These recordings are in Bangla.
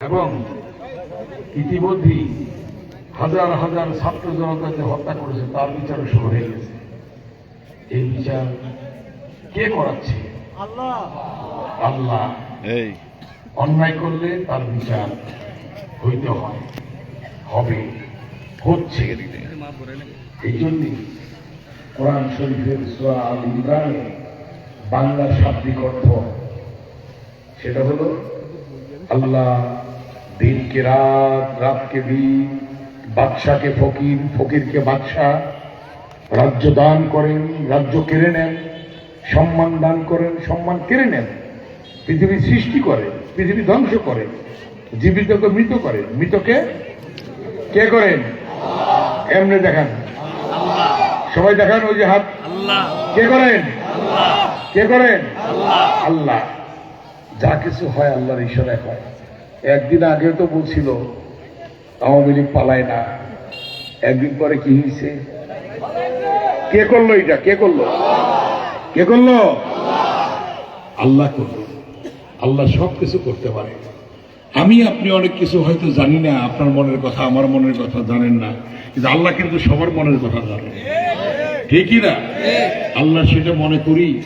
এবং ইতিমধ্যেই হাজার হাজার ছাত্র জনতাকে হত্যা করেছে তার বিচার শুরু হয়ে গেছে। এই বিচার কে করাচ্ছে? আল্লাহ। এই। অন্যায় করলে তার বিচার হইতে হয় হবে হচ্ছে। এই জন্যে কোরআন শরীফের সোয়া আল ইমরানে বাংলার শাব্দিক অর্থ সেটা হলো আল্লাহ দিনকে রাত, রাতকে দিন, বাদশাকে ফকির, ফকিরকে বাদশাহ রাজ্য দান করেন, রাজ্য কেড়ে নেন, সম্মান দান করেন, সম্মান কেড়ে নেন। পৃথিবী সৃষ্টি করে, পৃথিবী ধ্বংস করে, জীবিতকে মৃত করে। মৃতকে কে করেন? এমনি দেখান? সবাই দেখান ওই যে হাত। কে করেন? কে করেন? আল্লাহ। যা কিছু হয় আল্লাহর ঈশ্বরে হয়। একদিন আগে তো বলছিল, আওয়ামী লীগ পালায় না। একদিন পরে কি হয়েছে? কে করল এটা? কে করল? কে করল? আল্লাহ করল। আল্লাহ সব কিছু করতে পারে। আমি, আপনি অনেক কিছু হয়তো জানি না, আপনার মনের কথা, আমার মনের কথা জানেন না, কিন্তু আল্লাহ কিন্তু সবার মনের কথা জানেন ঠিকই না? আল্লাহ সেটা মনে করি,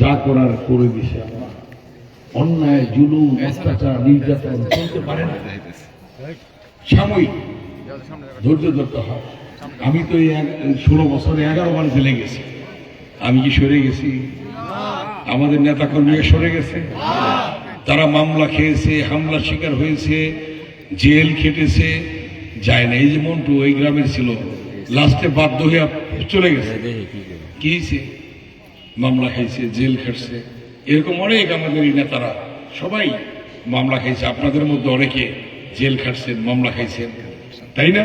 যা করার করে দিছে অন্যায়, জুলুম, অত্যাচার, নির্যাতন চলতে পারে না। সাময়িক ধৈর্য ধরতে হয়। আমি তো এই ষোলো বছরে এগারো বার জেলে গেছি। আমি কি সরে গেছি? আমাদের নেতা কর্মীরা সরে গেছে। তারা মামলা খেয়েছে হামলার শিকার হয়েছে, জেল খেটেছে। যায় না। এই যে মন্টু, ওই গ্রামের ছিল। লাস্টে বাধ্য হয়ে চলে গেছে। কি মামলা খেয়েছে জেল খেটছে। এরকম অনেক আমাদের এই নেতারা সবাই মামলা খাইছে আপনাদের মধ্যে অনেকে জেল খাটছেন মামলা খাইছেন তাই না?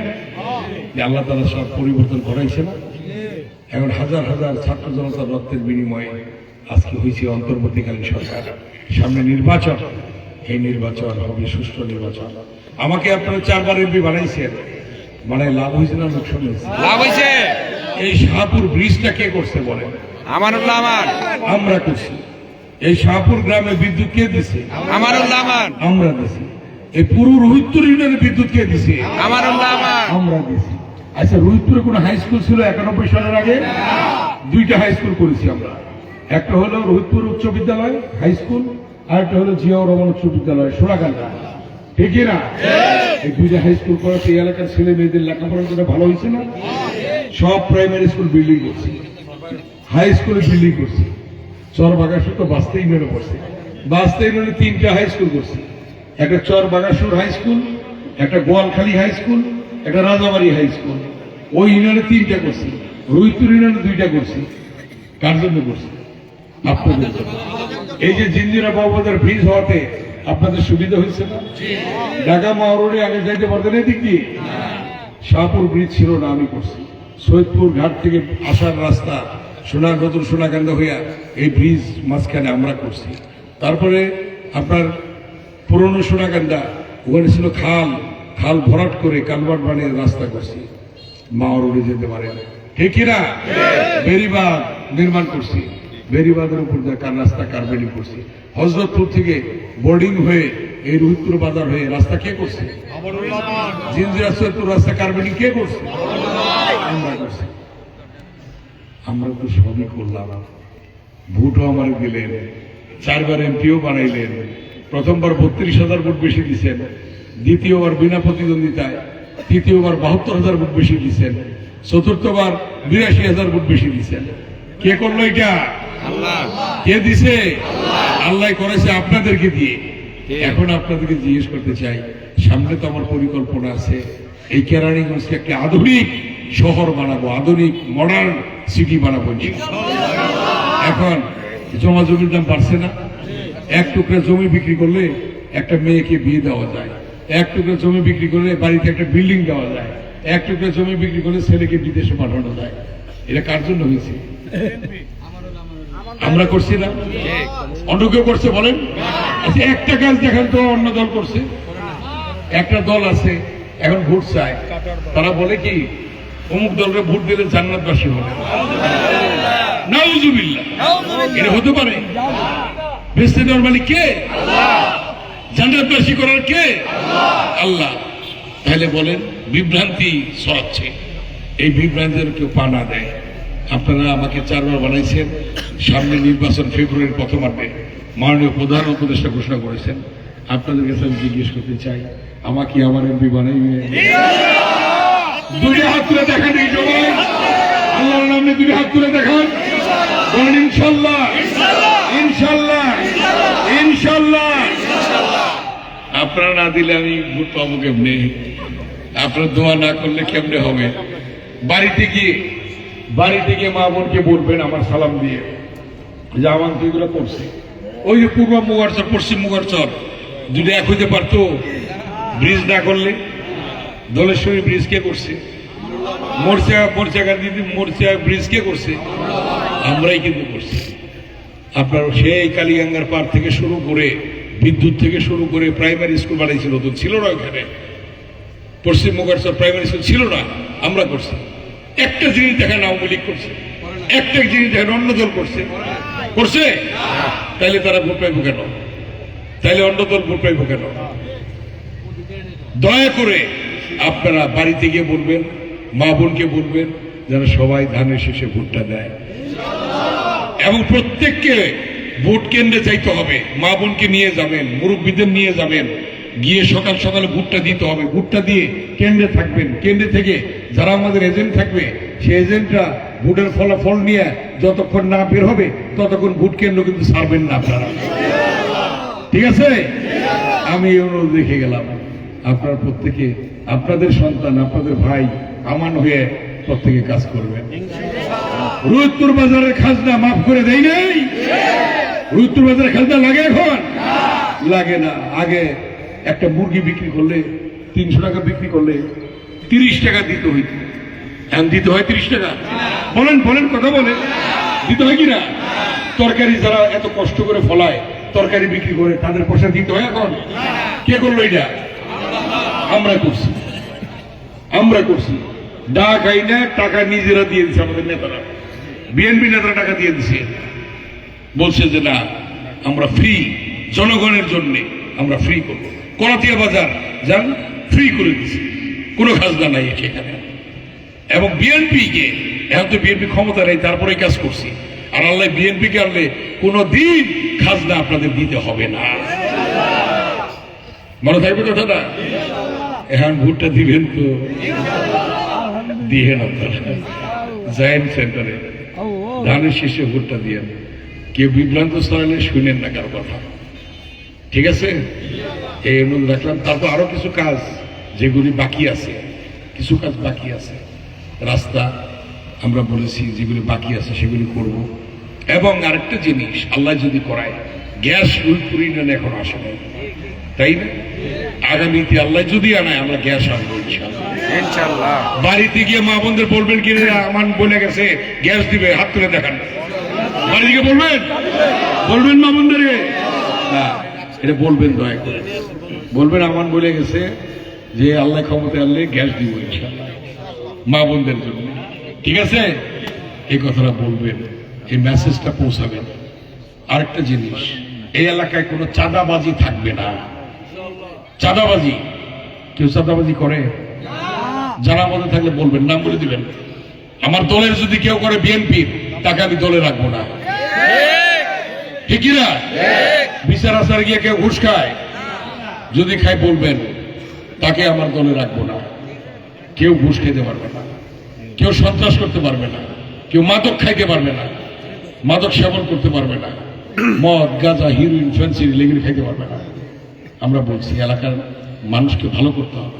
যে আল্লাহ তালা সব পরিবর্তন ঘটাইছে না? এখন হাজার হাজার ছাত্র জনতার রক্তের বিনিময়ে আজকে হয়েছে অন্তর্বর্তীকালীন সরকার। সামনে নির্বাচন এই নির্বাচন হবে সুষ্ঠু নির্বাচন। আমাকে আপনারা চারবার এমপি বানাইছেন। মানে লাভ হয়েছে না লোকসান হয়েছে লাভ হয়েছে এই শাহপুর ব্রিজটা কে করছে বলেন? আমানুল্লাহ আমার। আমরা করছি। এই শাহপুর গ্রামে বিদ্যুৎ কে দিছে? আমানুল্লাহ আমার। আমরা দিছি। এই পুরো রোহিতপুর ইউনিয়নে বিদ্যুৎ কে দিছে? আমানুল্লাহ আমার। আমরা দিছি। আচ্ছা রোহিতপুরে কোনো হাই স্কুল ছিল একানব্বই সালের আগে? দুইটা হাই স্কুল করেছি আমরা। একটা হলো রোহিতপুর উচ্চ বিদ্যালয় হাই স্কুল আর একটা হলো জিয়াউর রহমান উচ্চ বিদ্যালয় সোনাকান্দা ঠিকই না? এই দুইটা হাই স্কুল করাতে এই এলাকার ছেলে মেয়েদের লেখাপড়ার জন্য ভালো হয়েছে না? সব প্রাইমারি স্কুল বিল্ডিং করছি। হাই স্কুলে বিল্ডিং করছি। চর বাগাসুর তো বাঁচতেই মেরে পড়ছে। বাঁচতেই মেরে তিনটা হাই স্কুল করছি। একটা চর বাগাসুর হাই স্কুল একটা গোয়ালখালী হাই স্কুল একটা রাজাবাড়ি হাই স্কুল ওই ইউনিয়নে তিনটা করছি। রুইতুর ইউনিয়নে দুইটা করছি। কার জন্য করছি? আপনাদের জন্য। এই যে জিঞ্জিরা বাবাদের ব্রিজ হওয়াতে আপনাদের সুবিধা হয়েছে না? ঢাকা মহারোডে আগে যাইতে পারতেন এদিক দিয়ে? শাহপুর ব্রিজ ছিল না আমি করছি। সৈয়দপুর ঘাট থেকে আসার রাস্তা সোনার নতুন সোনাকান্দা হইয়া এই ব্রিজ মাঝখানে আমরা করছি। তারপরে আপনার পুরনো সোনাকান্দা ওখানে ছিল খাল খাল ভরাট করে কালভার্ট বানিয়ে রাস্তা করছি। মাওয়া রোডে যেতে পারে না। ঠিক কিনা বেরিবাদ নির্মাণ করছি। বেরিবাদের উপর দিয়ে কার রাস্তা কারবেলি করছি। হজরতপুর থেকে বোর্ডিং হয়ে এই রোহিতপুর বাজার হয়ে রাস্তা কে করছে? সৈয়দপুর রাস্তা কারবেলি কে করছে? আমরা করছি। আমরা তো সবই করলাম। ভোটও আমার দিলেন চারবার এমপিও বানাইলেন প্রথমবার বত্রিশ হাজার ভোট বেশি দিচ্ছেন দ্বিতীয়বার বিনা প্রতিদ্বন্দ্বিতায় তৃতীয়বার বাহাত্তর হাজার ভোট বেশি দিচ্ছেন চতুর্থবার বিরাশি হাজার ভোট বেশি দিচ্ছেন কে করল এটা? আল্লাহ। কে দিছে? আল্লাহ করেছে আপনাদেরকে দিয়ে। এখন আপনাদেরকে জিজ্ঞেস করতে চাই সামনে তো আমার পরিকল্পনা আছে এই কেরানীগঞ্জকে একটা আধুনিক শহর বানাবো আধুনিক মডার্ন সিটি বানাবো। এখন জমা জমির দাম বাড়ছে না। এক টুকরা জমি বিক্রি করলে একটা মেয়েকে বিয়ে দেওয়া যায়। এক টুকরা জমি বিক্রি করলে বাড়িতে একটা বিল্ডিং দেওয়া যায়। এক টুকরা জমি বিক্রি করলে ছেলেকে বিদেশে পাঠানো যায়। এটা কার জন্য হয়েছে? আমরা করছি না? অন্য কেউ করছে বলেন? আচ্ছা একটা কাজ দেখেন তো, অন্য দল করছে। একটা দল আছে, এখন ভোট চায়। তারা বলে কি অমুক দলকে ভোট দিলে জান্নাতবাসী হবে। এটা হতে পারে। বেসতে দেওয়ার মালিক কে? জান্নাতবাসী করার কে? আল্লাহ। তাহলে বলেন বিভ্রান্তি ছড়াচ্ছে। এই বিভ্রান্তির কেউ পা না দেয়। আপনারা আমাকে চারবার বানাইছেন। সামনে নির্বাচন ফেব্রুয়ারির প্রথমার্ধে। মাননীয় প্রধান উপদেষ্টা ঘোষণা করেছেন। আপনাদের কাছে আমি জিজ্ঞেস করতে চাই আমাকে আমার এমপি বানাইবে? দুটি হাত তুলে দেখান এই সবাই আল্লাহর নামে দুটি হাত তুলে দেখান। বলেন, ইনশাল্লাহ। ইনশাল্লাহ। ইনশাল্লাহ। আপনারা না দিলে আমি ভোট পাবো কেমনে? আপনার দোয়া না করলে কেমনে হবে? বাড়িতে গিয়ে বাড়িতে গিয়ে মা বোনকে বলবেন আমার সালাম দিয়ে। যে আমার তো এগুলো করছে। ওই যে পূর্ব মুগারচর, পশ্চিম মুগারচর, যদি এক হইতে পারতো, ব্রিজ না করলে দলেশ্বরী ব্রিজ কে করছে? মোর্চা মোর্চা গান্ধী, মোর্চা ব্রিজ কে করছে? আমরাই কিন্তু করছি। আপনার সেই কালীগঙ্গার পার থেকে শুরু করে, বিদ্যুৎ থেকে শুরু করে প্রাইমারি স্কুল বানাইছিল তো ছিল না ওখানে পশ্চিম মুগারচর প্রাইমারি স্কুল ছিল না, আমরা করছি। একটা জিনিস দেখেন আওয়ামী লীগ করছে। একটা জিনিস দেখেন অন্য দল করছে। করছে? তাইলে তারা ভোট পাইব কেন? তাইলে অন্য দল ভোট পাইব কেন? দয়া করে আপনারা বাড়িতে গিয়ে বলবেন, মা বোনকে বলবেন যেন সবাই ধানের শেষে ভোটটা দেয়। এবং প্রত্যেককে ভোট কেন্দ্রে যাইতে হবে। মা বোনকে নিয়ে যাবেন, মুরব্বীদের নিয়ে যাবেন। গিয়ে সকাল সকালে ভোটটা দিতে হবে। ভোটটা দিয়ে কেন্দ্রে থাকবেন। কেন্দ্রে থেকে যারা আমাদের এজেন্ট থাকবে সেই এজেন্টরা ভোটের ফলাফল নিয়ে যতক্ষণ না বের হবে, ততক্ষণ ভোট কেন্দ্র কিন্তু ছাড়বেন না আপনারা। ঠিক আছে? আমি এই অনুরোধ রেখে গেলাম। আপনার প্রত্যেকে, আপনাদের সন্তান, আপনাদের ভাই আমান হয়ে প্রত্যেকে কাজ করবেন রুদপুর বাজারের খাজনা মাফ করে দেই নাই? রুদপুর বাজারের খাজনা লাগে এখন? লাগে না। আগে একটা মুরগি বিক্রি করলে তিনশো টাকা বিক্রি করলে তিরিশ টাকা দিতে হইত। এখন দিতে হয় তিরিশ টাকা। বলেন বলেন, কথা বলেন। দিতে হয় কিনা? তরকারি যারা এত কষ্ট করে ফলায়, তরকারি বিক্রি করে তাদের পয়সা দিতে হয় এখন? কে করল এটা? আমরা করছি। আমরা করছি। ডাক আইনে টাকা নিজেরা দিয়ে দিচ্ছে আমাদের নেতারা। বিএনপি নেতারা টাকা দিয়ে দিচ্ছে বলছে যে না, আমরা ফ্রি জনগণের জন্য আমরা ফ্রি করব। কলাতিয়া বাজার, যান ফ্রি করে দিছি। কোনো খাজনা নাই সেখানে এবং বিএনপি কে এখন তো বিএনপি ক্ষমতা নেই, তারপরে কাজ করছি। আর আল্লাহ বিএনপি কে আনলে কোনো দিন খাজনা আপনাদের দিতে হবে না। মনে থাকবে কথাটা? এখন ভোটটা দিবেন তো? দিয়েন আপনারা। সেন্টারে। ধানের শীর্ষে ভোটটা দিয়ে কেউ বিভ্রান্ত শুনেন না কথা। ঠিক আছে? এই অনুরোধ রাখলাম তারপর আরও কিছু কাজ যেগুলি বাকি আছে। কিছু কাজ বাকি আছে। রাস্তা আমরা বলেছি যেগুলি বাকি আছে সেগুলি করব। এবং আরেকটা জিনিস আল্লাহ যদি করায়, গ্যাস উইপুর ইউনিয়নে এখন আসে নাই। তাই না? আগামীতে আল্লাহ যদি আনায় আমরা গ্যাস আনব ইনশাআল্লাহ। ইনশাল্লাহ বাড়িতে গিয়ে মা বোনদের বলবেন কি রে, আমার বলে গেছে গ্যাস দিবে হাত তুলে দেখান। বাড়ি গিয়ে বলবেন? বলবেন মা বোনদের না এটা বলবেন দয়া করে। বলবেন আমার বলে গেছে যে আল্লাহ ক্ষমতা আনলে গ্যাস দিব মা বোনদের জন্য। ঠিক আছে? এই কথাটা বলবেন এই মেসেজটা পৌঁছাবেন। আরেকটা জিনিস এই এলাকায় কোনো চাঁদাবাজি থাকবে না। চাঁদাবাজি। কেউ চাঁদাবাজি করে? যারা মধ্যে থাকলে বলবেন নাম বলে দিবেন। আমার দলের যদি কেউ করে বিএনপির তাকে আমি দলে রাখব না। ঠিক। না বিচার আসার গিয়ে কেউ ঘুষ খায়? যদি খায় বলবেন তাকে আমার দলে রাখব না। কেউ ঘুষ খেতে পারবে না। কেউ সন্ত্রাস করতে পারবে না। কেউ মাদক খাইতে পারবে না। মাদক সেবন করতে পারবে না। মদ গাঁজা হিরোইন ফ্যান্সি লেগুলি খাইতে পারবে না। আমরা বলছি, এলাকার মানুষকে ভালো করতে হবে।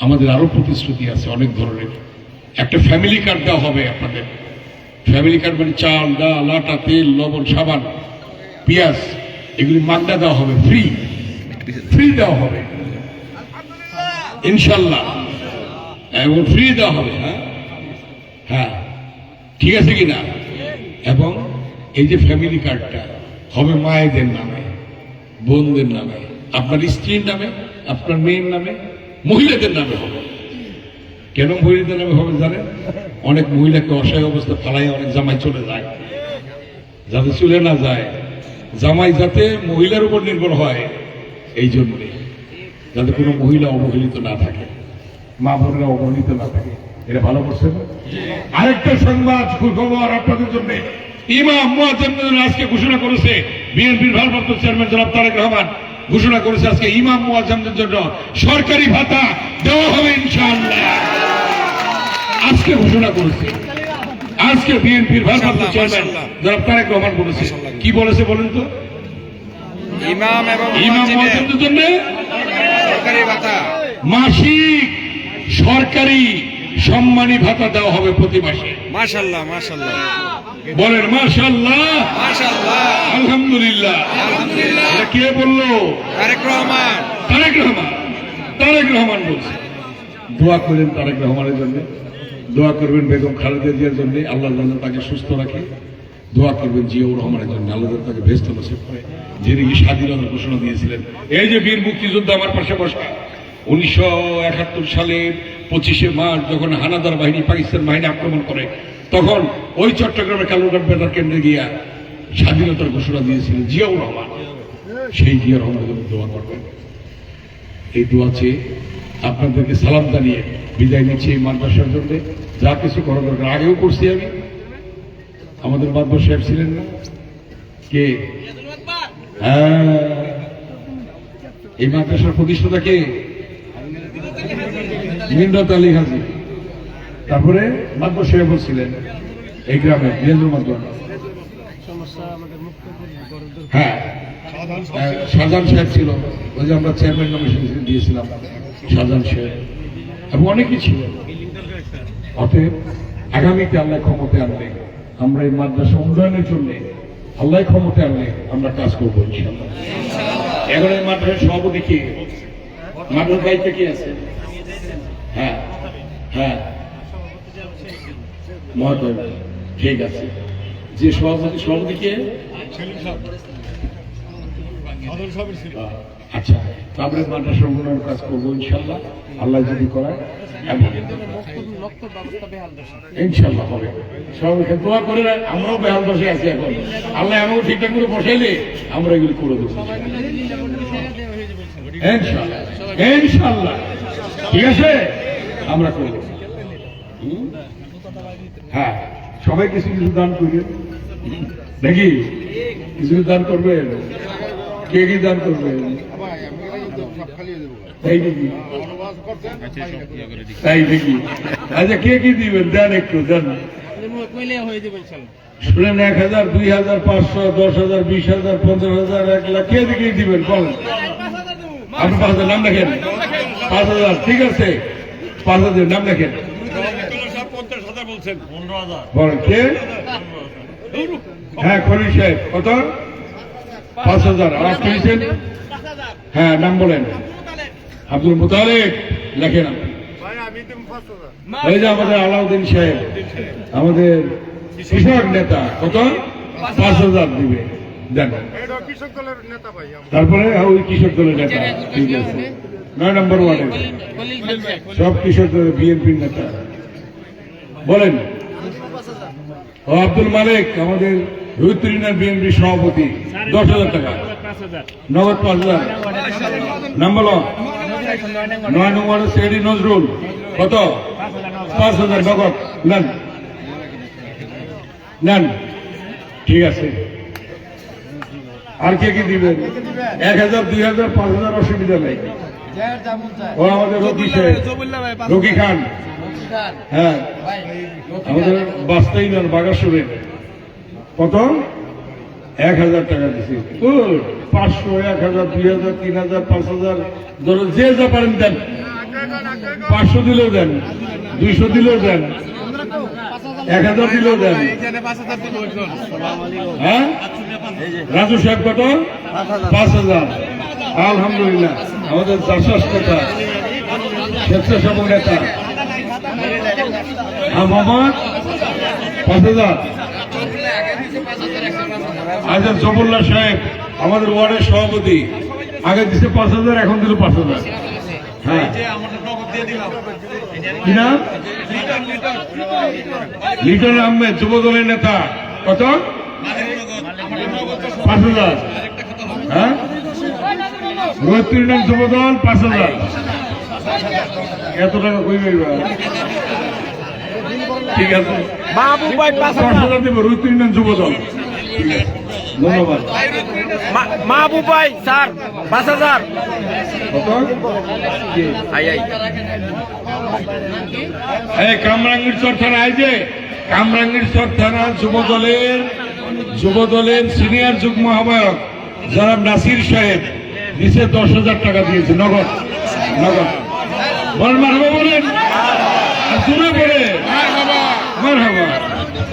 আমাদের আরও প্রতিশ্রুতি আছে অনেক ধরনের। একটা ফ্যামিলি কার্ড দেওয়া হবে আপনাদের। ফ্যামিলি কার্ড মানে চাল, ডাল, আটা, তেল, লবণ, সাবান, পেঁয়াজ, এগুলি মাগনা দেওয়া হবে ফ্রি ফ্রি দেওয়া হবে। ইনশাল্লাহ। এবং ফ্রি দেওয়া হবে হ্যাঁ? হ্যাঁ। ঠিক আছে কিনা? এবং এই যে ফ্যামিলি কার্ডটা হবে মায়েদের নামে। বোনদের নামে, আপনার স্ত্রীর নামে, আপনার মেয়ের নামে, মহিলাদের নামে হবে। কেন মহিলাদের নামে হবে জানেন? অনেক মহিলাকে অসহায় অবস্থা ফালাই অনেক জামাই চলে যায়। যাতে চলে না যায়, জামাই যাতে মহিলার উপর নির্ভর হয়, এই জন্যে যাতে কোনো মহিলা অবহেলিত না থাকে, মা বোনেরা অবহেলিত না থাকে। এটা ভালো করছে আরেকটা সংবাদ খবর আপনাদের জন্য। মুয়াজ্জিন আজকে ঘোষণা করেছে বিএনপির ভারপ্রাপ্ত চেয়ারম্যান জনাব তারেক রহমান ঘোষণা করেছে আজকে ইমাম মুয়াজ্জিনদের জন্য সরকারি ভাতা দেওয়া হবে ইনশাআল্লাহ। আজকে ঘোষণা করেছে। আজকে বিএনপির ভারপ্রাপ্ত চেয়ারম্যান জনাব তারেক রহমান বলেছে। কি বলেছে বলেন তো? ইমাম এবং ইমাম মুয়াজ্জিনের জন্য সরকারি ভাতা। মাসিক সরকারি সম্মানী ভাতা দেওয়া হবে প্রতি মাসে। মাশাল্লাহ মাশাল্লাহ বলেন মাশাল্লাহ আলহামদুলিল্লাহ। আলহামদুলিল্লাহ। এটা কে বলল? তারেক রহমান। তারেক রহমান। তারেক রহমান বলছে। দোয়া করেন তারেক রহমানের জন্য। দোয়া করবেন বেগম খালেদা জিয়ার জন্য। আল্লাহ যেন তাকে সুস্থ রাখে। দোয়া করবেন জিয়াউর রহমানের জন্য। আল্লাহ তাকে ভেস্ত নসিব করে। যিনি কি স্বাধীনতার ঘোষণা দিয়েছিলেন। এই যে বীর মুক্তিযুদ্ধ আমার পাশে বসা। উনিশশো একাত্তর সালের পঁচিশে মার্চ যখন হানাদার বাহিনী পাকিস্তান বাহিনী আক্রমণ করে তখন ওই চট্টগ্রামের কালুরঘাট বেতার কেন্দ্রে গিয়া স্বাধীনতার ঘোষণা দিয়েছিলেন জিয়াউর রহমান। সেই জিয়া রহমানের দোয়া করবেন। এই দোয়া চেয়ে আপনাদেরকে সালাম জানিয়ে বিদায় নিচ্ছি এই মাদ্রাসার জন্য। যা কিছু করা দরকার, আগেও করছি আমি। আমাদের মাদ্রাস সাহেব ছিলেন না। কে? হ্যাঁ। এই মাদ্রাসার প্রতিষ্ঠাতা কে? মিন্দাত আলী হাজি। তারপরে মাদ্রাস সাহেব ছিলেন এই গ্রামে বীরেন্দ্র মাদ্রাস হ্যাঁ শাহজাহান সাহেব ছিল। ওই যে আমরা চেয়ারম্যান নমিনেশন দিয়েছিলাম, শাহজাহান সাহেব। এবং অনেকেই ছিল অতএব আগামীতে আল্লাহ ক্ষমতা আনলে আমরা এই মাদ্রাসা উন্নয়নের জন্য আল্লাহ ক্ষমতা আনলে আমরা কাজ করব ইনশাল্লাহ এখন এই মাদ্রাসার সভাপতি কি? মাদ্রাসার দায়িত্ব কি আছে? হ্যাঁ হ্যাঁ। মহোদয় ঠিক আছে। যে সভাপতি সভাপতি কে? আচ্ছা তারপরে মাদ্রাসা উন্নয়ন কাজ করব ইনশাল্লাহ। আল্লাহ যদি করায় এবং ইনশাল্লাহ হবে। সবাই দোয়া করে রাখ, আমরাও বেহাল দশে আছি এখন। আল্লাহ আমাকে ঠিকঠাক করে বসাইলে আমরা এগুলি করে দেবো। ইনশাল্লাহ। ইনশাল্লাহ। ঠিক আছে? আমরা করে দেবো। হুম? হ্যাঁ সবাই কিছু কিছু দান করবেন নাকি? কিছু কিছু দান করবেন? কে কি দান করবেন? তাই নাকি? আচ্ছা কে কি দিবেন? দেন একটু, দেন। শুনেন, এক হাজার, দুই হাজার, পাঁচশো, দশ হাজার, বিশ হাজার, পঞ্চাশ হাজার, এক লাখ। কে দিকে দিবেন? বলেন। আপনি পাঁচ হাজার, নাম লেখেন। পাঁচ হাজার, ঠিক আছে। পাঁচ হাজার, নাম লেখেন। বলেন কে হ্যাঁ সাহেব কত? পাঁচ হাজার। আর আপনি হ্যাঁ নাম বলেন। আব্দুল মুতালেব লেখেন এই যে আমাদের আলাউদ্দিন সাহেব আমাদের কৃষক নেতা কত? পাঁচ হাজার দিবে। দেন। কৃষক দলের নেতা ভাই তারপরে ওই কৃষক দলের নেতা। ঠিক আছে। নয় নম্বর ওয়ার্ডে। সব কৃষক দলের বিএনপির নেতা। বলেন। আব্দুল মালিক, আমাদের রুত্রিনার বিএনপি সভাপতি, দশ হাজার টাকা। নগদ পাঁচ হাজার। নাম বলো নয় নম্বর সেডি নজরুল। কত? পাঁচ হাজার নগদ। নেন। নেন। ঠিক আছে। আর কে কি দিবেন? এক হাজার, দুই হাজার, পাঁচ হাজার অসুবিধা নেই। ও আমাদের রকি রকি খান। হ্যাঁ। আমাদের কত? এক হাজার টাকা দিছি। পাঁচশো এক হাজার দুই হাজার তিন হাজার পাঁচ হাজার। ধরো যে যা পারেন দেন। পাঁচশো দিলেও দেন দুইশো দিলেও দেন এক হাজার দিলেও দেন। হ্যাঁ? রাজু সাহেব কত? পাঁচ হাজার। আলহামদুলিল্লাহ। আমাদের চাষাস কথা স্বেচ্ছাসেবক নেতা। আচ্ছা জবুল্লাহ সাহেব, আমাদের ওয়ার্ডের সভাপতি। আগে দিছে পাঁচ হাজার, এখন দিল পাঁচ হাজার। হ্যাঁ। নাম? লিটন আহমেদ যুব দলের নেতা। কত? পাঁচ হাজার। হ্যাঁ? রোহিত ইউনিয়ন যুব দল পাঁচ হাজার। এত টাকা কই ঠিক আছে। মাহবুব ভাই পাঁচ পাঁচ হাজার হাজার দেবো রোহিত ইউনিয়ন যুব দল। ঠিক আছে ধন্যবাদ মাহবুব ভাই স্যার পাঁচ হাজার। কামরাঙ্গীর চর থানা এই যে কামরাঙ্গীর চর থানা যুব দলের যুব দলের সিনিয়র যুগ্ম আহ্বায়ক যারা নাসির সাহেব নিচে দশ হাজার টাকা দিয়েছে নগদ নগদ। বলেন বলেন? আর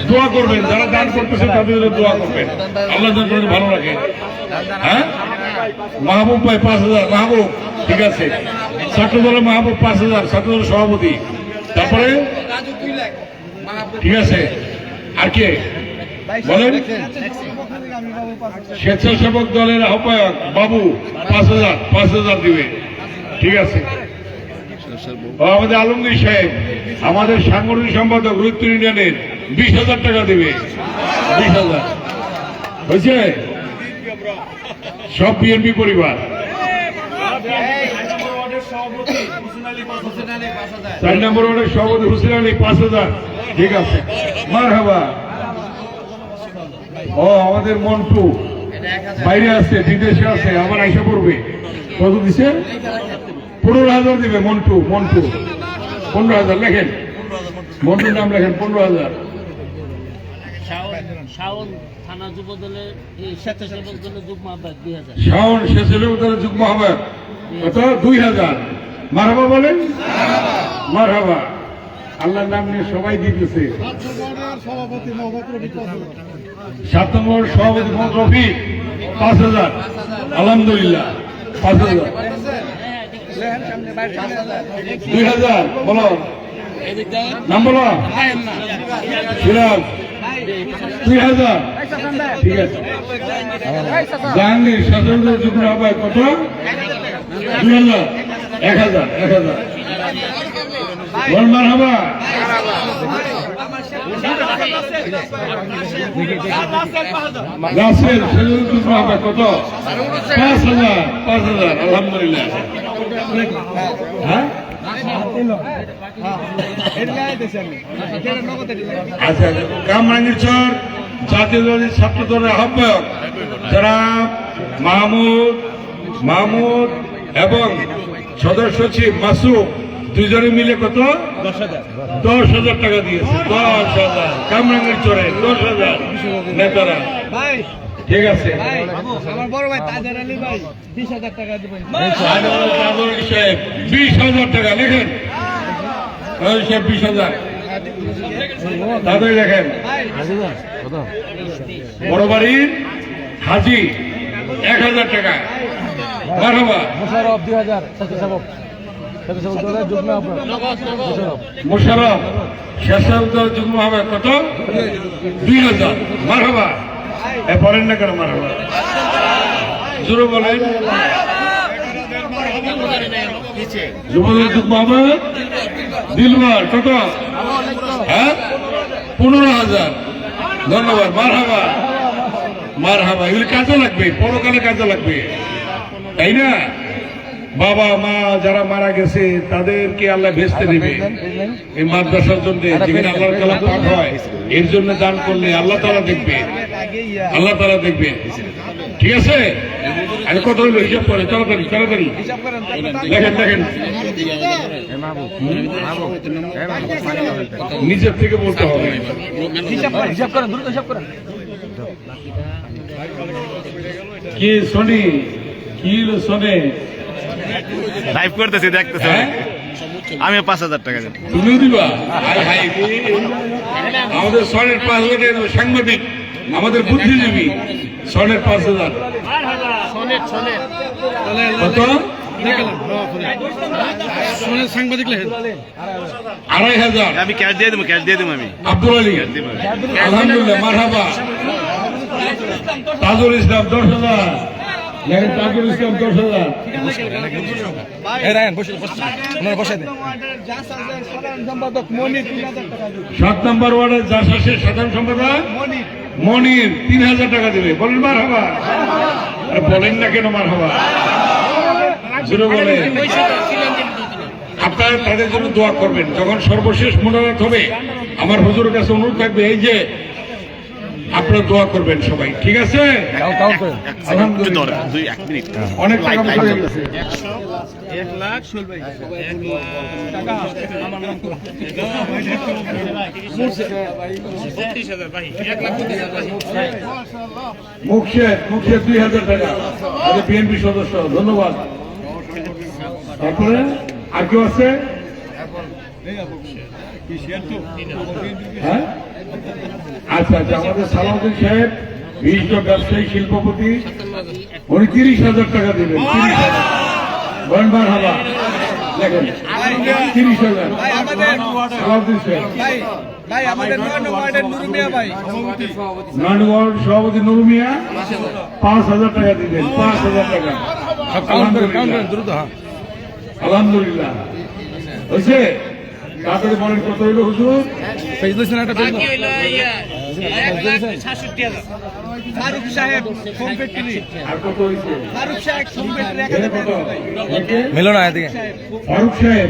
দোয়া করবেন, যারা দান করতেছে তাদের জন্য দোয়া করবেন। আল্লাহ যেন ভালো রাখে। হ্যাঁ? মাহবুব ভাই পাঁচ হাজার, মাহবুব, ঠিক আছে। ছাত্র দলের মাহবুব পাঁচ হাজার ছাত্র দলের সভাপতি। তারপরে? ঠিক আছে। আর কে? বলেন। স্বেচ্ছাসেবক দলের আহ্বায়ক বাবু, পাঁচ হাজার পাঁচ হাজার দিবে। ঠিক আছে। আমাদের আলমগীর সাহেব, আমাদের সাংগঠনিক সম্পাদক রুত্তর ইউনিয়নের বিশ হাজার টাকা দেবে। বিশ হাজার। হয়েছে? সব বিএনপি পরিবার। চার নম্বর ওয়ার্ডের সভাপতি হুসেন আলী, পাঁচ হাজার। ঠিক আছে। মার হাবা ও, আমাদের মন্টু। বাইরে আছে, বিদেশে আছে আমার আইসা পড়বে। কত দিছে? পনেরো হাজার দিবে মন্টু মন্টু। পনেরো হাজার, লেখেন। মন্টুর নাম লেখেন, পনেরো হাজার। শাওন স্বেচ্ছাসেবক দলের যুগ্ম আহ্বায়ক দুই হাজার। মারহাবা বলেন? মারহাবা। আল্লাহর নাম নিয়ে সবাই দিতেছে সাত নম্বর সভাপতি মোহাম্মদ রফিক, পাঁচ হাজার। আলহামদুলিল্লাহ, পাঁচ হাজার। দুই হাজার, বলো। নাম বলো। সিরাজ। দুই হাজার। ঠিক আছে। জাহাঙ্গীর সাধারণ যুগ্ম হবে কত? দুই হাজার। এক হাজার এক হাজার। বল মার হাবা হবে কত? পাঁচ হাজার পাঁচ হাজার। আলহামদুলিল্লাহ। হ্যাঁ? আচ্ছা কামরাঙ্গীর চর জাতীয় দলের ছাত্র দলের আহ্বায়ক যারা মাহমুদ মাহমুদ এবং সদস্য সচিব মাসুক দুজনে মিলে কত? দশ হাজার। টাকা দিয়েছে। দশ হাজার। কামরাঙ্গীর চরে দশ হাজার। নেতারা। ঠিক আছে। আমার বড় ভাই তাজার আলী ভাই বিশ হাজার টাকা দিবেন বিশ হাজার টাকা লেখেন সাহেব বিশ হাজার তাদের লেখেন বড় বাড়ির হাজি এক হাজার টাকা মোশারফ দুই হাজার স্বেচ্ছাসেবক যুগ্ম মোশারফ মোশারফ যুগ্ম হবে কত? দুই হাজার। মারহাবা। পড়েন না কেন মারা জোরে বলেন। যুগ্ম হবে দিলবার কত হ্যাঁ? পনেরো হাজার। ধন্যবাদ মার হাবা মার হাবা এগুলি কাজে লাগবে, পরকালে কাজে লাগবে। তাই না? বাবা মা যারা মারা গেছে তাদেরকে আল্লাহ ভেস্তে দেবে। এই মাদ্রাসার জন্য যেখানে আল্লাহ তালা পাক হয় এর জন্য দান করলে আল্লাহ তালা দেখবে। আল্লাহ তালা দেখবে। ঠিক আছে? আমি কত হইল? হিসাব করে তাড়াতাড়ি তাড়াতাড়ি। দেখেন দেখেন। নিজের থেকে বলতে হবে। হিসাব করেন দ্রুত হিসাব করেন। কি শনি? কি শোনে? লাইভ করতেছি দেখতেছি হ্যাঁ? আমি পাঁচ হাজার টাকা দেব। দিবা। আমাদের সনের পাঁচ হাজার সাংবাদিক আমাদের বুদ্ধিজীবী। সনের পাঁচ হাজার। কত? আড়াই হাজার। আমি ক্যাশ দিয়ে দেবো ক্যাশ দিয়ে দেবো আমি। আব্দুল আলী। আলহামদুলিল্লাহ মারহাবা। তাজুল ইসলাম দশ হাজার। দেখেন তাজুল ইসলাম দশ হাজার। সাত নম্বর ওয়ার্ডের জাসাসের সাধারণ সম্পাদক মনির তিন হাজার টাকা দেবে। বলেন মার হবা। আর বলেন না কেন মার হবা। জুড়ে বলে আপনারা তাদের জন্য দোয়া করবেন। যখন সর্বশেষ মোনাজাত হবে আমার হুজুরের কাছে অনুরোধ থাকবে এই যে আপনারা দোয়া করবেন সবাই ঠিক আছে? অনেক হয়ে মুখশেদ মুখশেদ দুই হাজার টাকা। আমাদের বিএনপি সদস্য ধন্যবাদ। তারপরে আর কেউ আছে? হ্যাঁ? আচ্ছা আচ্ছা আমাদের সালাউদ্দিন সাহেব বিশিষ্ট ব্যবসায়ী শিল্পপতি উনি তিরিশ হাজার টাকা দেবেন। তিরিশ হাজার। হাবা দেখেন তিরিশ হাজার। সাহেব। নুরুমিয়া সভাপতি নুরু মিয়া পাঁচ হাজার টাকা দিবেন পাঁচ হাজার টাকা। হ্যাঁ। আলহামদুলিল্লাহ। হয়েছে? তাড়াতাড়ি বলেন কত হইল হুজুর? ফারুক সাহেব কম্পিটিনি আর কত ফারুক সাহেব কম্পিটিনি এক এটা কত? হয়েছে? মিলো না এদিকে। ফারুক সাহেব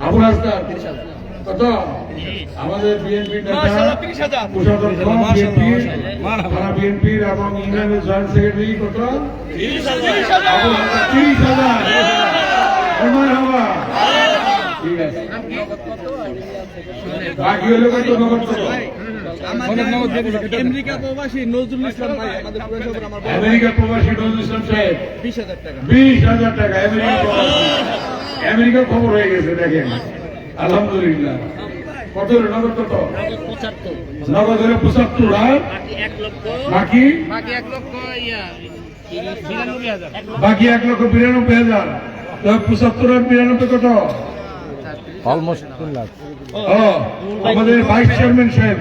আবুল কত আমাদের বিএনপি নেতা বিএনপির এবং ইংল্যান্ডের জয়েন্ট সেক্রেটারি কত তিরিশ হাজার। ঠিক আছে। বাকি হলো কত? নগদ আমেরিকা প্রবাসী নজরুল ইসলাম ভাই আমাদের পুরান আমার আমেরিকা প্রবাসী নজরুল ইসলাম সাহেব। বিশ হাজার টাকা। বিশ হাজার টাকা আমেরিকা আমেরিকা খবর হয়ে গেছে দেখেন। আলহামদুলিল্লাহ। কত নগদ কত? নগদ হলো পঁচাত্তর আর? বাকি? এক লক্ষ বাকি এক লক্ষ বিরানব্বই হাজার। পঁচাত্তর আর বিরানব্বই কত? অলমোস্ট তিন লাখ আমাদের ভাইস চেয়ারম্যান সাহেব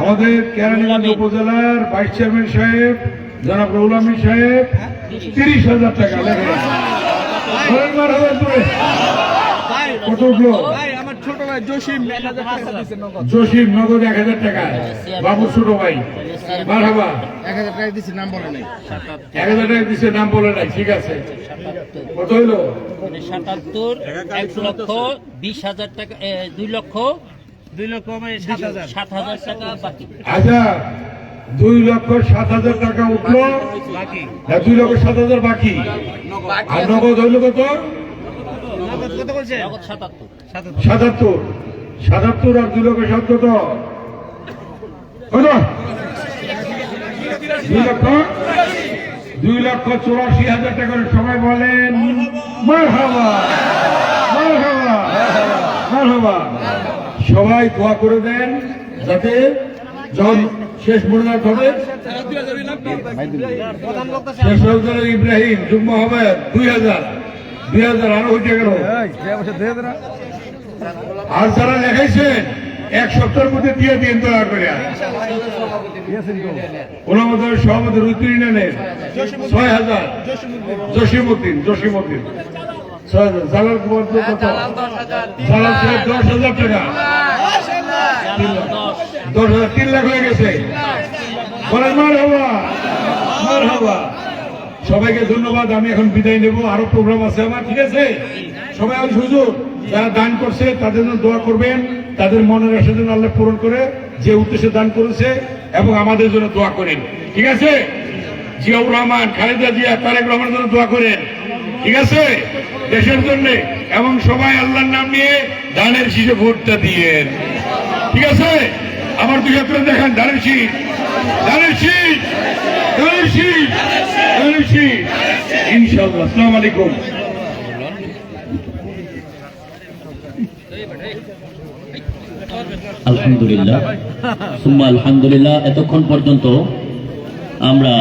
আমাদের কেরানীগঞ্জ উপজেলার ভাইস চেয়ারম্যান সাহেব জনাব রৌলামী সাহেব তিরিশ। হাজার টাকা। কত উঠল ছোট ভাই জসিম জসিম নগদ এক হাজার টাকা। বাবু ছোট ভাই মারহাবা। এক হাজার টাকা দিচ্ছে নাম বলে নাই। এক হাজার টাকা দিচ্ছে নাম বলে নাই ঠিক আছে। কত হইল? মানে সাতাত্তর এক লক্ষ বিশ হাজার টাকা দুই লক্ষ দুই লক্ষ মানে সাত হাজার। সাত হাজার টাকা বাকি। আচ্ছা দুই লক্ষ সাত হাজার টাকা উঠল? দুই লক্ষ সাত হাজার বাকি? আর নগদ হইল কত? কত বলছে? নগদ সাতাত্তর। সাতাত্তর। সাতাত্তর। আর দুই লক্ষ সাত কত কত দুই লক্ষ? দুই লক্ষ চুরাশি হাজার টাকার সবাই বলেন সবাই দোয়া করে দেন যাতে যখন শেষ মোনাজাত হবে শেষ হজরত ইব্রাহিম যুগ্ম হবে দুই হাজার দুই হাজার আরও হইতে গেল। আর যারা লেখাইছেন, এক সপ্তাহের মধ্যে দিয়ে দিন দয়া করে। ওনাদের সভাপতি রুদ্রিনের ছয় হাজার। জসিমুদ্দিন জসিমুদ্দিন ছয় হাজার। দশ হাজার টাকা। দশ হাজার, তিন লাখ হয়ে গেছে। সবাইকে ধন্যবাদ, আমি এখন বিদায় নেব। আরও প্রোগ্রাম আছে আমার, ঠিক আছে? সবাই সুযোগ যারা দান করছে, তাদের জন্য দোয়া করবেন, তাদের মনের আশা যেন আল্লাহ পূরণ করে, যে উদ্দেশ্যে দান করেছে এবং আমাদের জন্য দোয়া করেন। ঠিক আছে? জিয়াউর রহমান, খালেদা জিয়া, তারেক রহমানের জন্য দোয়া করেন। ঠিক আছে? দেশের জন্য এবং সবাই আল্লাহর নাম নিয়ে দানের শীষে ভোটটা দিয়েন। ঠিক আছে? আমার দুই হাত দেখান, দানের শীষ। দানের শীষ! দানের দানের আসসালামু আলাইকুম। আলহামদুলিল্লাহ। সুম্মা আলহামদুলিল্লাহ এতক্ষণ পর্যন্ত আমরা